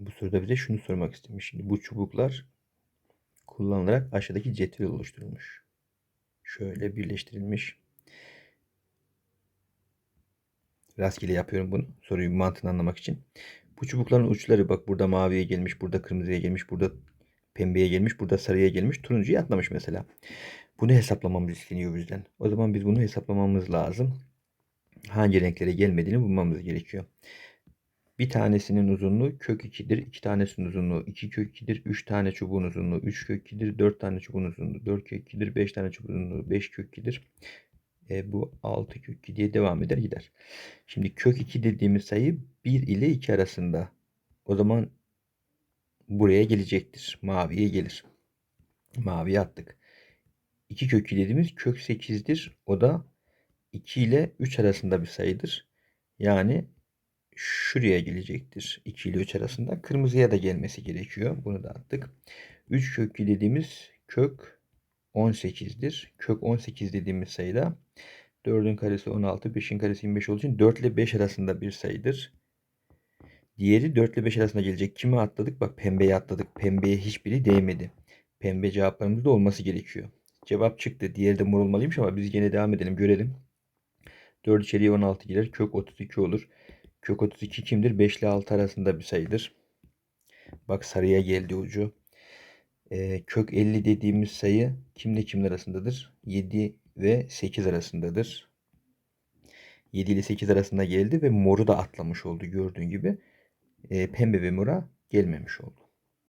Bu soruda bize şunu sormak istemiş. Şimdi bu çubuklar kullanılarak aşağıdaki cetvel oluşturulmuş. Şöyle birleştirilmiş. Rastgele yapıyorum bunu. Soruyu mantığını anlamak için. Bu çubukların uçları bak burada maviye gelmiş, burada kırmızıya gelmiş, burada pembeye gelmiş, burada sarıya gelmiş, turuncuya atlamış mesela. Bunu hesaplamamız isteniyor bizden. O zaman biz bunu hesaplamamız lazım. Hangi renklere gelmediğini bulmamız gerekiyor. Bir tanesinin uzunluğu kök 2'dir. iki tanesinin uzunluğu 2 kök 2'dir. 3 tane çubuğun uzunluğu 3 kök 2'dir. 4 tane çubuğun uzunluğu 4 kök 2'dir. 5 tane çubuğun uzunluğu 5 kök 2'dir. E, bu 6 kök 2 diye devam eder gider. Şimdi kök 2 dediğimiz sayı 1 ile 2 arasında. O zaman buraya gelecektir. Maviye gelir. Maviye attık. 2 kök 2 dediğimiz kök 8'dir. O da 2 ile 3 arasında bir sayıdır. Yani şuraya gelecektir. 2 ile 3 arasında. Kırmızıya da gelmesi gerekiyor. Bunu da attık. 3 kök 2 dediğimiz kök 18'dir. Kök 18 dediğimiz sayıda 4'ün karesi 16, 5'in karesi 25 olduğu için 4 ile 5 arasında bir sayıdır. Diğeri 4 ile 5 arasında gelecek. Kimi atladık? Bak pembeye atladık. Pembeye hiçbiri değmedi. Pembe cevaplarımızda olması gerekiyor. Cevap çıktı. Diğeri de mor olmalıymış ama biz yine devam edelim. Görelim. 4 içeriye 16 girer. Kök 32 olur. Kök 32 kimdir? 5 ile 6 arasında bir sayıdır. Bak sarıya geldi ucu. Ee, kök 50 dediğimiz sayı kimle kimler arasındadır? 7 ve 8 arasındadır. 7 ile 8 arasında geldi ve moru da atlamış oldu gördüğün gibi. Ee, pembe ve mora gelmemiş oldu.